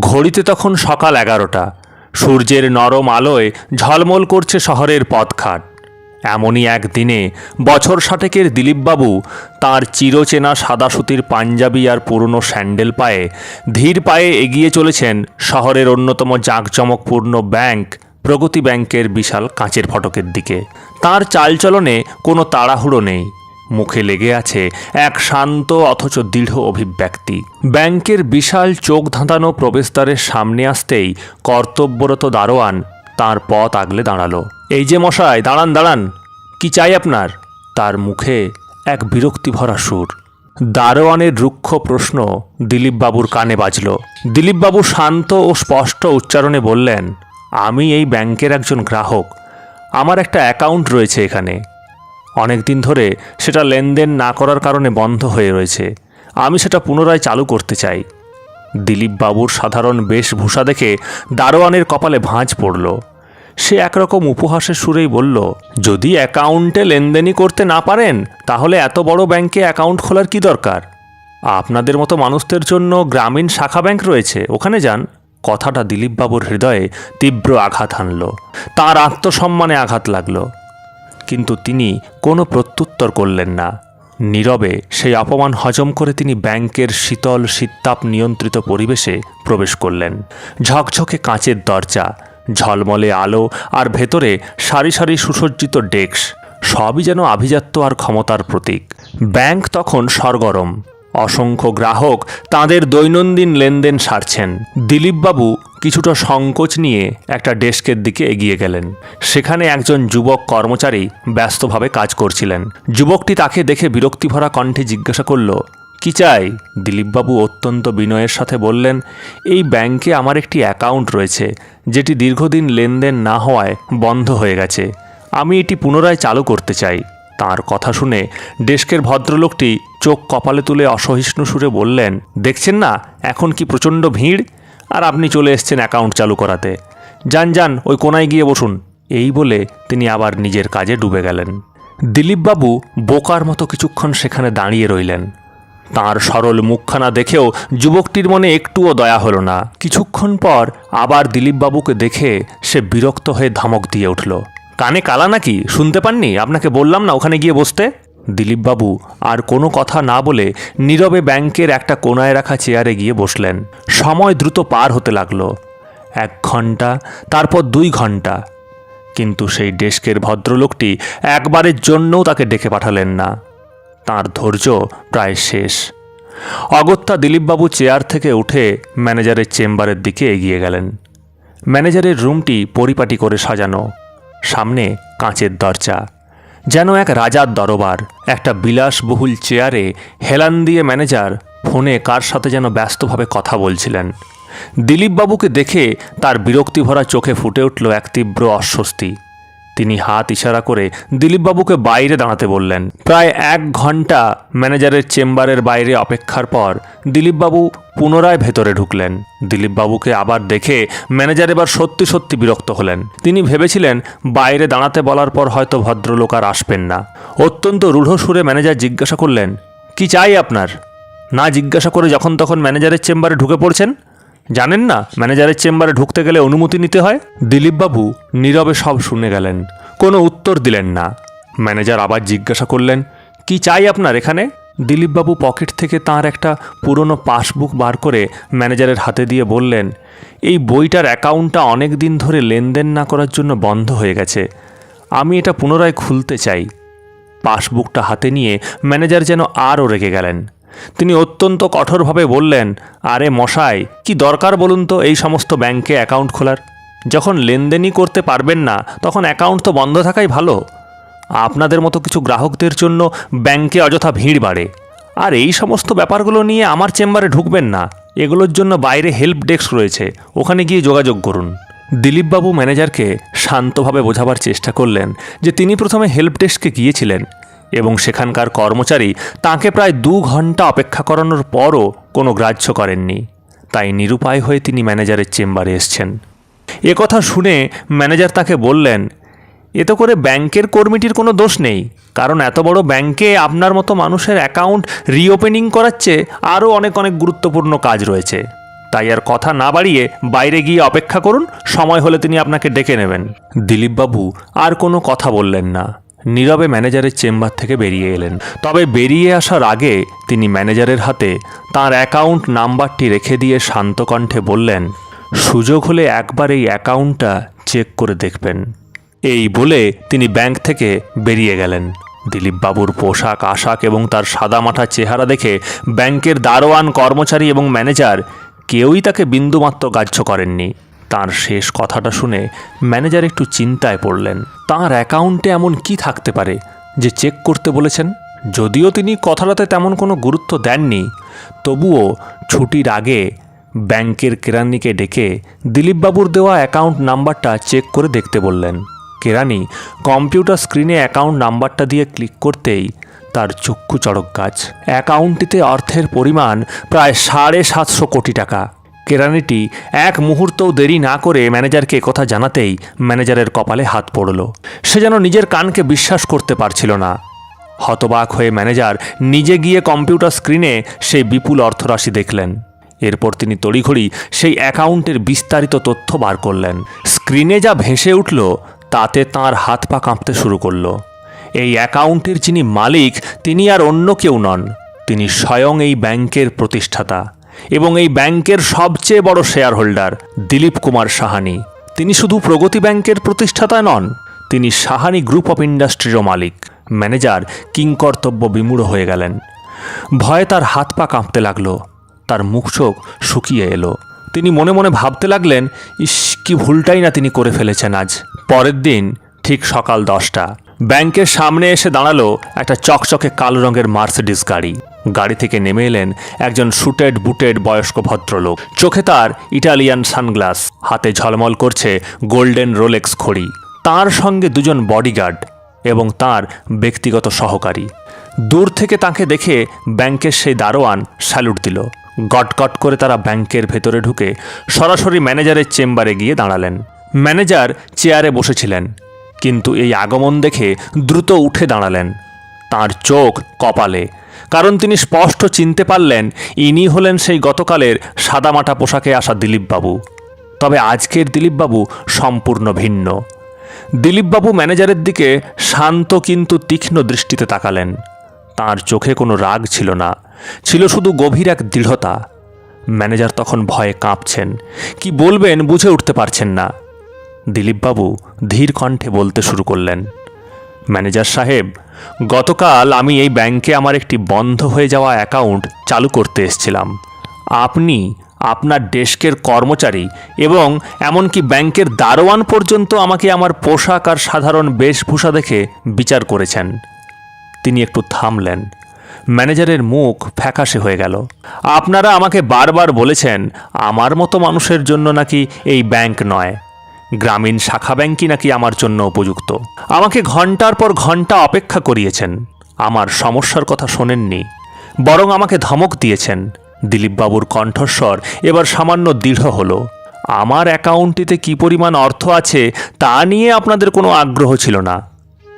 ঘড়িতে তখন সকাল এগারোটা। সূর্যের নরম আলোয় ঝলমল করছে শহরের পথঘাট। এমনই এক দিনে বছর ষাটেকের দিলীপবাবু তাঁর চিরচেনা সাদা সুতির পাঞ্জাবি আর পুরনো স্যান্ডেল পায়ে, ধীর পায়ে এগিয়ে চলেছেন শহরের অন্যতম জাঁকজমকপূর্ণ ব্যাংক, প্রগতি ব্যাংকের বিশাল কাঁচের ফটকের দিকে। তার চালচলনে কোনো তাড়াহুড়ো নেই। মুখে লেগে আছে এক শান্ত অথচ দৃঢ় অভিব্যক্তি। ব্যাংকের বিশাল চোখ ধাঁধানো প্রবেশদ্বারের সামনে আসতেই কর্তব্যরত দারোয়ান তার পথ আগলে দাঁড়াল। এই যে মশাই, দাঁড়ান দাঁড়ান, কি চাই আপনার? তার মুখে এক বিরক্তি ভরা সুর। দারোয়ানের রুক্ষ প্রশ্ন দিলীপবাবুর কানে বাজল। দিলীপবাবু শান্ত ও স্পষ্ট উচ্চারণে বললেন, আমি এই ব্যাংকের একজন গ্রাহক। আমার একটা অ্যাকাউন্ট রয়েছে এখানে। অনেক দিন ধরে সেটা লেনদেন না করার কারণে বন্ধ হয়ে রয়েছে। আমি সেটা পুনরায় চালু করতে চাই। দিলীপবাবুর সাধারণ বেশভূষা দেখে দারোয়ানের কপালে ভাঁজ পড়ল। সে একরকম উপহাসের সুরেই বলল, যদি অ্যাকাউন্টে লেনদেনই করতে না পারেন, তাহলে এত বড় ব্যাংকে অ্যাকাউন্ট খোলার কি দরকার? আপনাদের মতো মানুষদের জন্য গ্রামীণ শাখা ব্যাংক রয়েছে, ওখানে যান। কথাটা দিলীপবাবুর হৃদয়ে তীব্র আঘাত হানল তার আত্মসম্মানে আঘাত লাগল। কিন্তু তিনি কোনো প্রত্যুত্তর করলেন না। নীরবে সেই অপমান হজম করে তিনি ব্যাংকের শীতল শীততাপ নিয়ন্ত্রিত পরিবেশে প্রবেশ করলেন। ঝকঝকে কাঁচের দরজা, ঝলমলে আলো আর ভেতরে সারি সারি সুসজ্জিত ডেস্ক সবই যেন আভিজাত্য আর ক্ষমতার প্রতীক। ব্যাংক তখন সরগরম। অসংখ্য গ্রাহক তাদের দৈনন্দিন লেনদেন সারছেন। দিলীপবাবু কিছুটা সংকোচ নিয়ে একটা ডেস্কের দিকে এগিয়ে গেলেন। সেখানে একজন যুবক কর্মচারী ব্যস্তভাবে কাজ করছিলেন। যুবকটি তাকে দেখে বিরক্তিভরা কণ্ঠে জিজ্ঞাসা করল, কি চাই? দিলীপবাবু অত্যন্ত বিনয়ের সাথে বললেন, এই ব্যাংকে আমার একটি অ্যাকাউন্ট রয়েছে, যেটি দীর্ঘদিন লেনদেন না হওয়ায় বন্ধ হয়ে গেছে। আমি এটি পুনরায় চালু করতে চাই। তার কথা শুনে ডেস্কের ভদ্রলোকটি চোখ কপালে তুলে অসহিষ্ণু সুরে বললেন, দেখছেন না, এখন কি প্রচণ্ড ভিড়? আর আপনি চলে এসছেন অ্যাকাউন্ট চালু করাতে। যান যান, ওই কোনায় গিয়ে বসুন। এই বলে তিনি আবার নিজের কাজে ডুবে গেলেন। দিলীপবাবু বোকার মতো কিছুক্ষণ সেখানে দাঁড়িয়ে রইলেন। তার সরল মুখখানা দেখেও যুবকটির মনে একটুও দয়া হলো না। কিছুক্ষণ পর আবার দিলীপবাবুকে দেখে সে বিরক্ত হয়ে ধমক দিয়ে উঠল। কানে কালা নাকি? শুনতে পাননি? আপনাকে বললাম না ওখানে গিয়ে বসতে? দিলীপবাবু আর কোনো কথা না বলে নীরবে ব্যাংকের একটা কোনায় রাখা চেয়ারে গিয়ে বসলেন। সময় দ্রুত পার হতে লাগল। এক ঘণ্টা তারপর দুই ঘণ্টা কিন্তু সেই ডেস্কের ভদ্রলোকটি একবারের জন্যও তাকে ডেকে পাঠালেন না। তার ধৈর্য প্রায় শেষ। অগত্যা দিলীপবাবু চেয়ার থেকে উঠে ম্যানেজারের চেম্বারের দিকে এগিয়ে গেলেন। ম্যানেজারের রুমটি পরিপাটি করে সাজানো। সামনে কাঁচের দরজা। যেন এক রাজার দরবার, একটা বিলাসবহুল চেয়ারে হেলান দিয়ে ম্যানেজার ফোনে কার সাথে যেন ব্যস্তভাবে কথা বলছিলেন। দিলীপবাবুকে দেখে তার বিরক্তিভরা চোখে ফুটে উঠল এক তীব্র অস্বস্তি। তিনি হাত ইশারা করে দিলীপবাবুকে বাইরে দাঁড়াতে বললেন। প্রায় এক ঘণ্টা ম্যানেজারের চেম্বারের বাইরে অপেক্ষার পর দিলীপবাবু পুনরায় ভেতরে ঢুকলেন। দিলীপবাবুকে আবার দেখে ম্যানেজার এবার সত্যি সত্যি বিরক্ত হলেন। তিনি ভেবেছিলেন, বাইরে দাঁড়াতে বলার পর হয়তো ভদ্রলোক আর আসবেন না। অত্যন্ত রূঢ় সুরে ম্যানেজার জিজ্ঞাসা করলেন, কি চাই আপনার? না, জিজ্ঞাসা করে যখন তখন ম্যানেজারের চেম্বারে ঢুকে পড়ছেন? জানেন না? ম্যানেজারের চেম্বারে ঢুকতে গেলে অনুমতি নিতে হয়? দিলীপবাবু নীরবে সব শুনে গেলেন। কোনো উত্তর দিলেন না। ম্যানেজার আবার জিজ্ঞাসা করলেন, কি চাই আপনার এখানে? দিলীপবাবু পকেট থেকে তার একটা পুরনো পাসবুক বার করে ম্যানেজারের হাতে দিয়ে বললেন, এই বইটার অ্যাকাউন্টটা অনেক দিন ধরে লেনদেন না করার জন্য বন্ধ হয়ে গেছে। আমি এটা পুনরায় খুলতে চাই। পাসবুকটা হাতে নিয়ে ম্যানেজার যেন আরও রেগে গেলেন। তিনি অত্যন্ত কঠোরভাবে বললেন, আরে মশাই, কি দরকার বলুন তো এই সমস্ত ব্যাংকে অ্যাকাউন্ট খোলার? যখন লেনদেনই করতে পারবেন না, তখন অ্যাকাউন্ট তো বন্ধ থাকাই ভালো। আপনাদের মতো কিছু গ্রাহকদের জন্য ব্যাংকে অযথা ভিড় বাড়ে। আর এই সমস্ত ব্যাপারগুলো নিয়ে আমার চেম্বারে ঢুকবেন না। এগুলোর জন্য বাইরে হেল্প ডেস্ক রয়েছে। ওখানে গিয়ে যোগাযোগ করুন। দিলীপবাবু ম্যানেজারকে শান্তভাবে বোঝাবার চেষ্টা করলেন যে তিনি প্রথমে হেল্প ডেস্কে গিয়েছিলেন। এবং সেখানকার কর্মচারী তাকে প্রায় দু ঘণ্টা অপেক্ষা করানোর পরও কোনো গ্রাহ্য করেননি। তাই নিরুপায় হয়ে তিনি ম্যানেজারের চেম্বারে এসছেন। কথা শুনে ম্যানেজার তাকে বললেন, এতে করে ব্যাংকের কর্মীটির কোনো দোষ নেই, কারণ এত বড় ব্যাংকে আপনার মতো মানুষের অ্যাকাউন্ট রিওপেনিং করাচ্ছে আরও অনেক অনেক গুরুত্বপূর্ণ কাজ রয়েছে। তাই আর কথা না বাড়িয়ে বাইরে গিয়ে অপেক্ষা করুন, সময় হলে তিনি আপনাকে ডেকে নেবেন। দিলীপবাবু আর কোনো কথা বললেন না। নীরবে ম্যানেজারের চেম্বার থেকে বেরিয়ে এলেন। তবে বেরিয়ে আসার আগে তিনি ম্যানেজারের হাতে তার অ্যাকাউন্ট নাম্বারটি রেখে দিয়ে শান্ত কণ্ঠে বললেন, সুযোগ হলে একবার এই অ্যাকাউন্টটা চেক করে দেখবেন। এই বলে তিনি ব্যাংক থেকে বেরিয়ে গেলেন। দিলীপবাবুর পোশাক, আশাক এবং তার সাদা সাদামাঠা চেহারা দেখে ব্যাংকের দারোয়ান, কর্মচারী এবং ম্যানেজার কেউই তাকে বিন্দুমাত্র গ্রাহ্য করেননি। তার শেষ কথাটা শুনে ম্যানেজার একটু চিন্তায় পড়লেন। তার অ্যাকাউন্টে এমন কি থাকতে পারে যে চেক করতে বলেছেন? যদিও তিনি কথাটাতে তেমন কোনো গুরুত্ব দেননি, তবুও ছুটির আগে ব্যাংকের কেরানিকে ডেকে দিলীপবাবুর দেওয়া অ্যাকাউন্ট নাম্বারটা চেক করে দেখতে বললেন। কেরানি কম্পিউটার স্ক্রিনে অ্যাকাউন্ট নাম্বারটা দিয়ে ক্লিক করতেই তার চক্ষু চড়ক গাছ। অ্যাকাউন্টটিতে অর্থের পরিমাণ প্রায় সাড়ে সাতশো কোটি টাকা। কেরানিটি এক মুহূর্তও দেরি না করে ম্যানেজারকে কথা জানাতেই ম্যানেজারের কপালে হাত পড়ল। সে যেন নিজের কানকে বিশ্বাস করতে পারছিল না। হতবাক হয়ে ম্যানেজার নিজে গিয়ে কম্পিউটার স্ক্রিনে সেই বিপুল অর্থরাশি দেখলেন। এরপর তিনি তড়িঘড়ি সেই অ্যাকাউন্টের বিস্তারিত তথ্য বার করলেন। স্ক্রিনে যা ভেসে উঠল, তাতে তার হাত পা কাঁপতে শুরু করল। এই অ্যাকাউন্টের যিনি মালিক, তিনি আর অন্য কেউ নন। তিনি স্বয়ং এই ব্যাংকের প্রতিষ্ঠাতা। এবং এই ব্যাংকের সবচেয়ে বড় শেয়ার হোল্ডার দিলীপ কুমার সাহানি। তিনি শুধু প্রগতি ব্যাংকের প্রতিষ্ঠাতা নন, তিনি সাহানি গ্রুপ অফ ইন্ডাস্ট্রিরও মালিক। ম্যানেজার কিংকর্তব্য বিমূঢ় হয়ে গেলেন। ভয়ে তার হাত পা কাঁপতে লাগল, তার মুখ চোখ শুকিয়ে এলো। তিনি মনে মনে ভাবতে লাগলেন, ইস, কি ভুলটাই না তিনি করে ফেলেছেন আজ। পরের দিন, ঠিক সকাল দশটা, ব্যাংকের সামনে এসে দাঁড়াল একটা চকচকে কালো রঙের মার্সিডিস গাড়ি। গাড়ি থেকে নেমে এলেন একজন শুটেড বুটেড বয়স্ক ভদ্রলোক। চোখে তার ইটালিয়ান সানগ্লাস, হাতে ঝলমল করছে গোল্ডেন রোলেক্স ঘড়ি তার সঙ্গে দুজন বডিগার্ড এবং তার ব্যক্তিগত সহকারী। দূর থেকে তাকে দেখে ব্যাংকের সেই দারোয়ান স্যালুট দিল। গটগট করে তারা ব্যাংকের ভেতরে ঢুকে সরাসরি ম্যানেজারের চেম্বারে গিয়ে দাঁড়ালেন। ম্যানেজার চেয়ারে বসেছিলেন, কিন্তু এই আগমন দেখে দ্রুত উঠে দাঁড়ালেন। তার চোখ কপালে কারণ তিনি স্পষ্ট চিনতে পারলেন ইনি হলেন সেই গতকালের সাদামাটা পোশাকে আসা দিলীপবাবু। তবে আজকের দিলীপবাবু সম্পূর্ণ ভিন্ন। দিলীপবাবু ম্যানেজারের দিকে শান্ত কিন্তু তীক্ষ্ণ দৃষ্টিতে তাকালেন। তার চোখে কোনো রাগ ছিল না, ছিল শুধু গভীর এক দৃঢ়তা। ম্যানেজার তখন ভয়ে কাঁপছেন, কি বলবেন বুঝে উঠতে পারছেন না। দিলীপবাবু ধীর কণ্ঠে বলতে শুরু করলেন ম্যানেজার সাহেব, গতকাল আমি এই ব্যাংকে আমার একটি বন্ধ হয়ে যাওয়া অ্যাকাউন্ট চালু করতে এসেছিলাম। আপনি আপনার ডেস্কের কর্মচারী এবং এমনকি ব্যাংকের দারোয়ান পর্যন্ত আমাকে আমার পোশাক আর সাধারণ বেশভূষা দেখে বিচার করেছেন। তিনি একটু থামলেন। ম্যানেজারের মুখ ফ্যাকাশে হয়ে গেল। আপনারা আমাকে বারবার বলেছেন, আমার মতো মানুষের জন্য নাকি এই ব্যাংক নয়। গ্রামীণ শাখা ব্যাংকই নাকি আমার জন্য উপযুক্ত। আমাকে ঘণ্টার পর ঘণ্টা অপেক্ষা করিয়েছেন। আমার সমস্যার কথা শোনেননি। বরং আমাকে ধমক দিয়েছেন। দিলীপবাবুর কণ্ঠস্বর এবার সামান্য দৃঢ় হলো। আমার অ্যাকাউন্টটিতে কী পরিমাণ অর্থ আছে তা নিয়ে আপনাদের কোনো আগ্রহ ছিল না।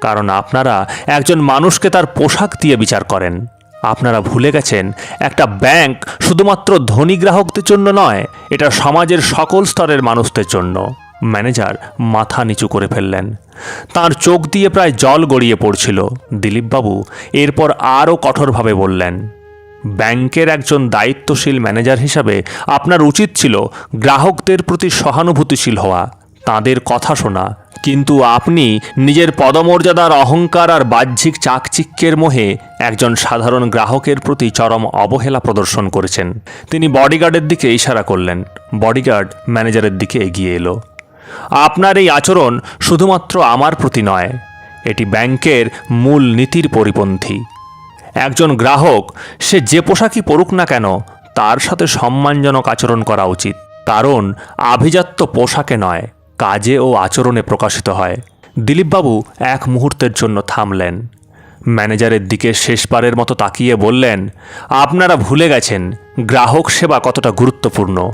কারণ আপনারা একজন মানুষকে তার পোশাক দিয়ে বিচার করেন। আপনারা ভুলে গেছেন, একটা ব্যাংক শুধুমাত্র ধনী গ্রাহকদের জন্য নয়, এটা সমাজের সকল স্তরের মানুষদের জন্য। ম্যানেজার মাথা নিচু করে ফেললেন। তার চোখ দিয়ে প্রায় জল গড়িয়ে পড়ছিল। দিলীপবাবু এরপর আরও কঠোরভাবে বললেন, ব্যাংকের একজন দায়িত্বশীল ম্যানেজার হিসাবে আপনার উচিত ছিল গ্রাহকদের প্রতি সহানুভূতিশীল হওয়া। তাদের কথা শোনা। কিন্তু আপনি নিজের পদমর্যাদার অহংকার আর বাহ্যিক চাকচিক্যের মোহে একজন সাধারণ গ্রাহকের প্রতি চরম অবহেলা প্রদর্শন করেছেন। তিনি বডিগার্ডের দিকে ইশারা করলেন। বডিগার্ড ম্যানেজারের দিকে এগিয়ে এলো। আপনার এই আচরণ শুধুমাত্র আমার প্রতি নয়, এটি ব্যাংকের মূল নীতির পরিপন্থী। একজন গ্রাহক, সে যে পোশাকই পরুক না কেন, তার সাথে সম্মানজনক আচরণ করা উচিত। কারণ, আভিজাত্য পোশাকে নয়, কাজে ও আচরণে প্রকাশিত হয়। দিলীপবাবু এক মুহূর্তের জন্য থামলেন। ম্যানেজারের দিকে শেষবারের মতো তাকিয়ে বললেন, আপনারা ভুলে গেছেন, গ্রাহক সেবা কতটা গুরুত্বপূর্ণ।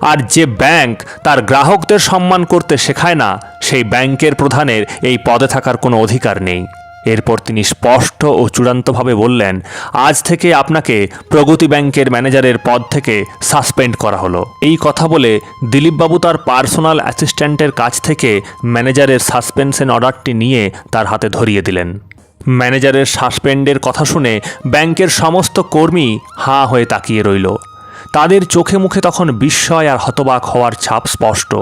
আর যে ব্যাংক তার গ্রাহকদের সম্মান করতে শেখায় না, সেই ব্যাংকের প্রধানের এই পদে থাকার কোনো অধিকার নেই। এরপর তিনি স্পষ্ট ও চূড়ান্তভাবে বললেন, আজ থেকে আপনাকে প্রগতি ব্যাংকের ম্যানেজারের পদ থেকে সাসপেন্ড করা হলো। এই কথা বলে দিলীপবাবু তার পার্সোনাল অ্যাসিস্ট্যান্টের কাছ থেকে ম্যানেজারের সাসপেনশন অর্ডারটি নিয়ে তার হাতে ধরিয়ে দিলেন। ম্যানেজারের সাসপেন্ডের কথা শুনে ব্যাংকের সমস্ত কর্মী হাঁ হয়ে তাকিয়ে রইল। তাদের চোখে মুখে তখন বিস্ময় আর হতবাক হওয়ার ছাপ স্পষ্ট।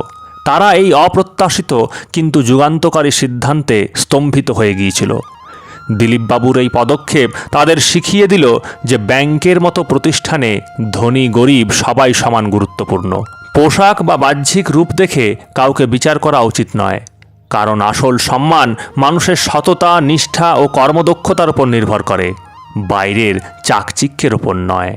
তারা এই অপ্রত্যাশিত কিন্তু যুগান্তকারী সিদ্ধান্তে স্তম্ভিত হয়ে গিয়েছিল। দিলীপবাবুর এই পদক্ষেপ তাদের শিখিয়ে দিল যে ব্যাংকের মতো প্রতিষ্ঠানে ধনী গরিব সবাই সমান গুরুত্বপূর্ণ। পোশাক বা বাহ্যিক রূপ দেখে কাউকে বিচার করা উচিত নয়। কারণ আসল সম্মান মানুষের সততা, নিষ্ঠা ও কর্মদক্ষতার উপর নির্ভর করে, বাইরের চাকচিক্যের ওপর নয়।